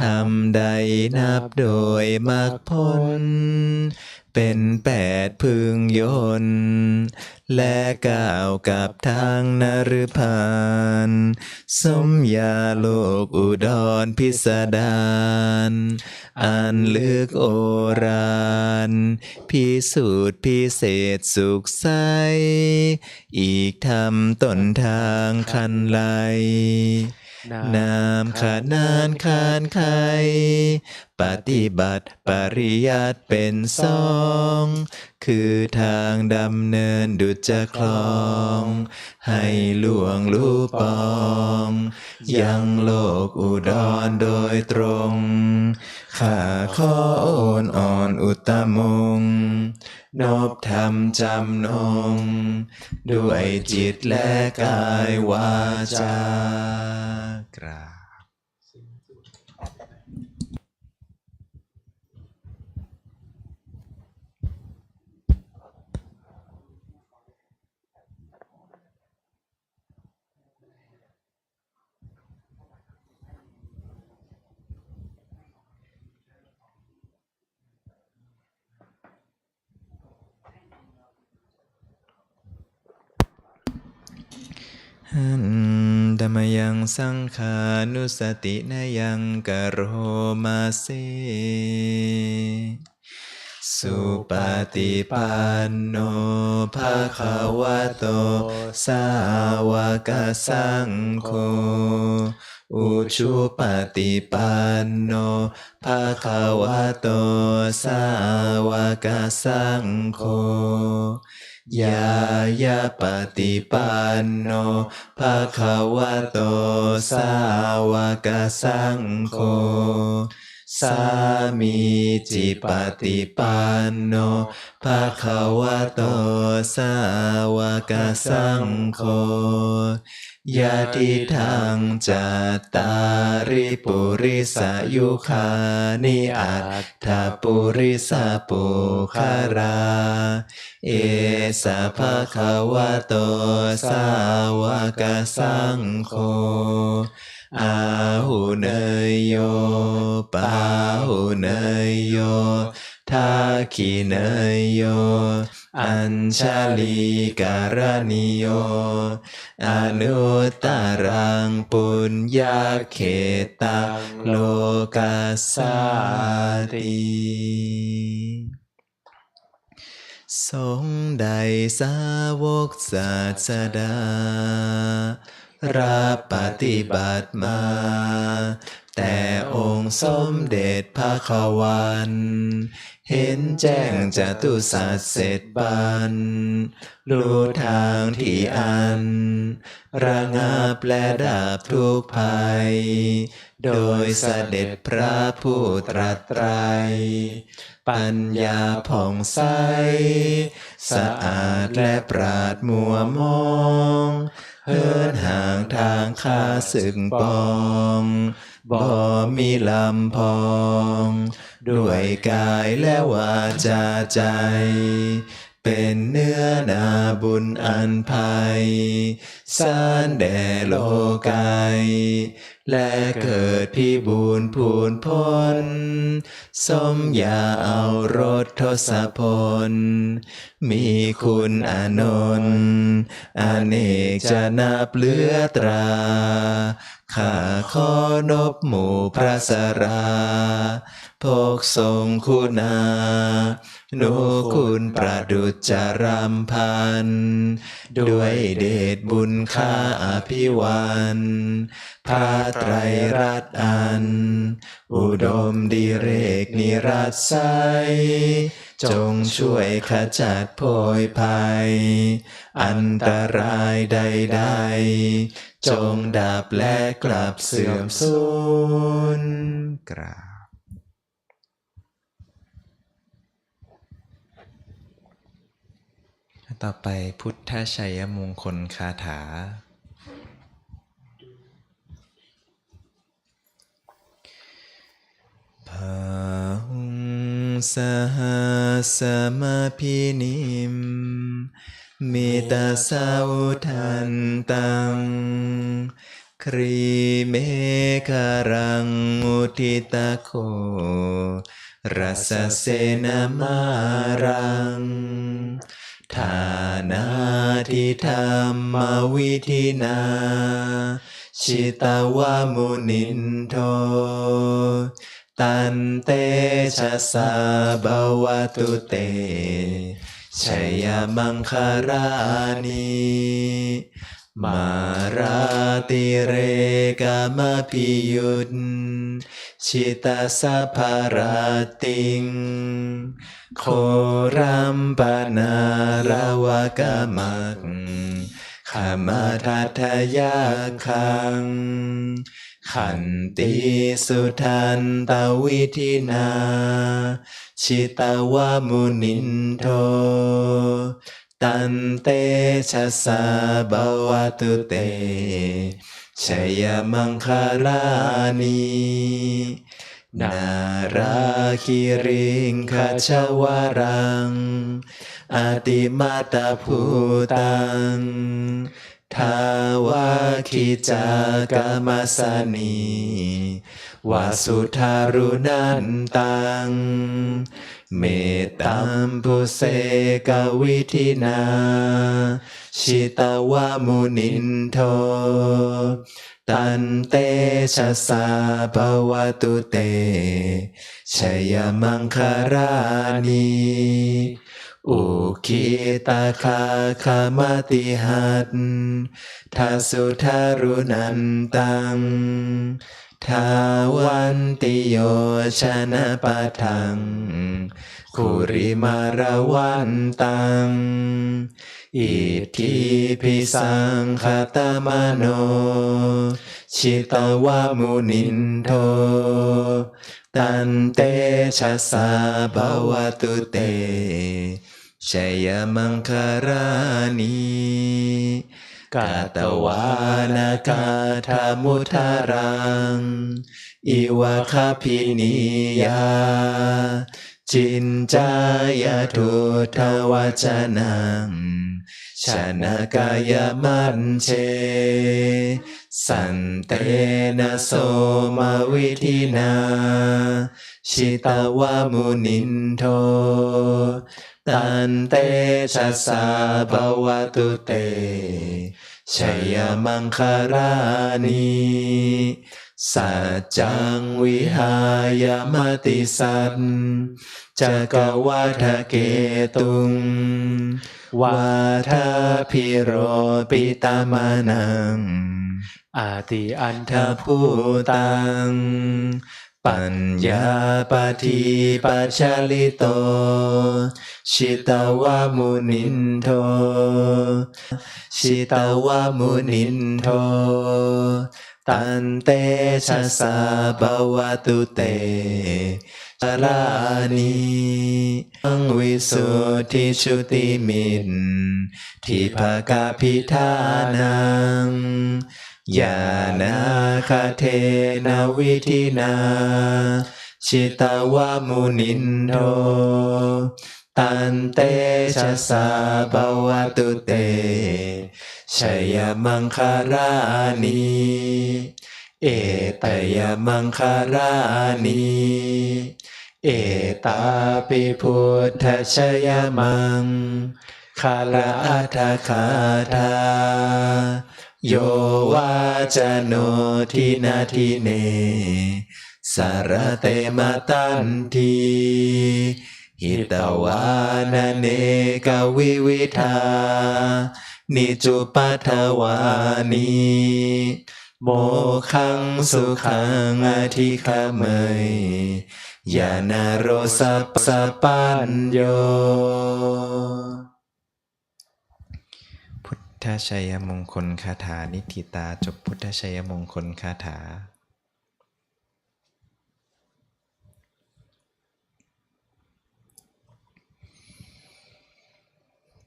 ธรรมใดนับโดยมรรคผลเป็นแปดพึงยนต์และก้าวกับทางนรพานสมยาโลกอุดรพิสดารอันลึกโอรานพิสูจน์พิเศษสุขใส อีกทำต้นทางคันไล นามขนานคานไขปฏิบัติปริยัติเป็นสอง คือทางดำเนินดุจจะคลอง ให้ลวงรู้ปอง ยังโลกอุดรโดยตรง ข้าขอโอนอ่อนอุตตมง นบธรรมจำนง ด้วยจิตและกายวาจากราบ หันดมยังสังขานุสตินยังกโรมาเซสุปฏิปันโนภาคาวะโต สาวกสังโฆ อุชุปฏิปันโนภาคาวะโต สาวกสังโฆ ยายาปฏิปันโนภาคาวะโตสาวกสังโฆสามีจิปฏิปันโนภาคาวะโตสาวกสังโฆ ยะทิทังจัตตาริปุริสายุคานิอัตถปุริสาปุคารา เอสะภะคะวะโตสาวกสังโฆอาหุเนยโยปาหุเนยโยทาคีเนยโย อัญชาลีการณิโย อนุตตรังปุญญาเขตังโลกัสาติสงใดสาวกศาสดารับปฏิบัติมา แต่องค์สมเด็จพระขวัน เห็นแจ้งจตุสัจเสร็จบันรู้ทางที่อัน ระงับและดับทุกภัย โดยเสด็จพระผู้ตรัสไตรปัญญาผ่องใส สะอาดและปราดมัวมอง เฮินห่างทางข้าสึกปองบ่มีลำพอง ด้วยกายและวาจาใจ เป็นเนื้อนาบุญอันภัยสานแด่โลกาย และเกิดพิบูรณ์พูนพ้น สมยาเอารถทศพล มีคุณอนนท์อเนกจะนับเลือตราข้าขอนบหมู่พระสราพกทรงคุณา นุคุณประดุจจารำพัน ด้วยเดชบุญค่าอภิวันพระไตรรัตอัน อุดมดีเรกนิรัสไซจงช่วยขจัดโพยภัย อันตรายใดๆ จงดับและกลับเสื่อมสูญกรา ต่อไปพุทธชัยมงคลคาถา ภาหุงสหสมาพินิมมิตาสาวุทันตัง ครีเมฆรังอุทิตะโครัสเสนามารัง ฐานาทิธรรมวิธินาชิตาวามุนินโทตันเตชะสาบาวตุเตชัยมังคารานิมาราติเรกามพิยุตชิตาสภาราติง โครัมปนาราวกามักขามาทัทยาคัง ขันติสุทันตวิธินา ชิตาวามุนินโท ตันเตชะสาบาวตุเตชัยมังคารานี นาราคิริงคาชวารัง อาติมาตาภูตัง ทาวาคิจากามาสานีวาสุทารุนันตัง เมตตามปุเสกวิธินา ชิตาวามุนินโท ตันเตชะสาภวตุเตชัยมังคารานีอุคิตาคาคามติหัตทาสุทารุนันตัง ทาวันติโยชนะปะทังคุริมารวันตัง อิทธิพิสังคตมโน ชิตาวามุนินโท ตันเตชะสาภาวตุเตชัยมังคารานี กาตวานากาธามุทารัง อิวะคาพินิยา จินจายาทุทวจนังชนะกายมันเช สันเตนะโสมาวิธินา ชิตาวามุนินโท ตันเตชะสาภวตุเตชัยมังคารานีสัจจังวิหายมติสัตจักวัฏเกตุงวาทาพิโรปิตามานังอาติอันททาผู้ตัง ปัญญาปฏิปัชาลิโต ชิตาวามุนินโท ชิตาวามุนินโท ตันเตชะสาบาวตุเตชารานีอังวิสุทธิชุติมินทิภากาพิธานัง ยานาคาเทนาวิธินาชิตาวามุนินโทตันเตชะสาภาวตุเตชัยมังคารานีเอตยมังคารานีเอตาปิพุทธชยมังคาราอัฏฐคาทา โยวาจโนทินาทิเน สารเตมาตันทีหิตวานเนกวิวิธานิจุปัทวานีโมขังสุขังอธิคเมยยานาโรสัปสปัญโย ทชัยมงคลคาถานิธิตาจบพุทธชัยมงคลคาถา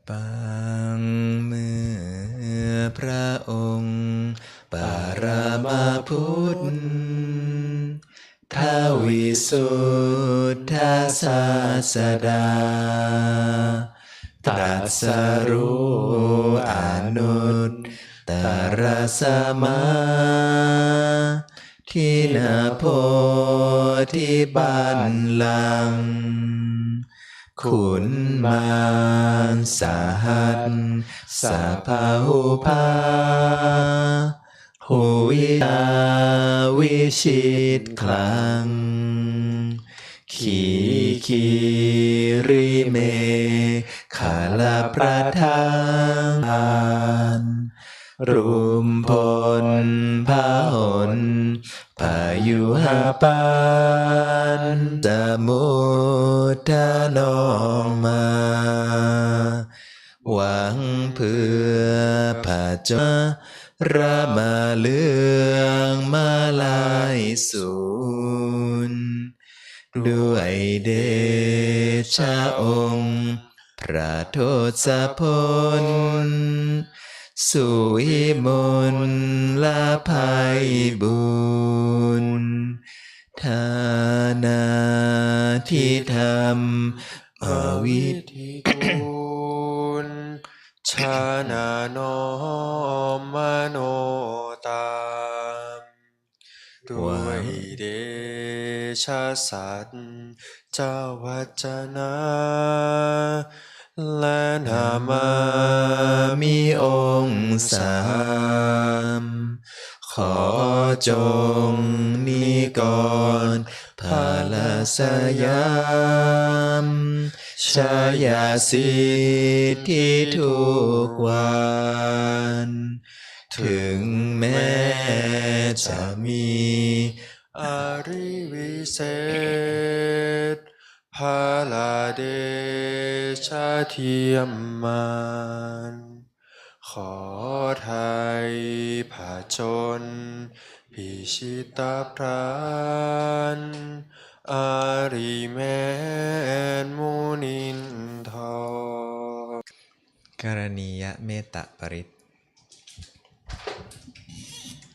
ปังเมื่อพระองค์ ปารามาพุทธทวิสุทธาศาสดาตรัสรุ ตตรสมาที่นาโพธิบ้านลัง ขุนมารสาหัสสาพาหุภาหูวิตาวิชิตคลัง ขีคีริเมขาลาประทา รุมพลพาหนพายุหาปานสมุทนองมา หวังเพื่อผาจารามาเลืองมาลายสูนด้วยเดชะองค์ พระโทษพล สุวิมลลาภัยบุญทานาที่ทำอวิธิคุณชาณานอมมโนตามด้วยเดชะสัตว์เจ้าวัจนา และนามามีองค์สามขอจงนิกรพาลาสยามชายาสิทธิทุกวันถึงแม้จะมีอริวิเศษ เดชาเทียมมานขอไทยผาจนพิชิตาพรานอาริแมนมุนินทรกรณียเมตตปริต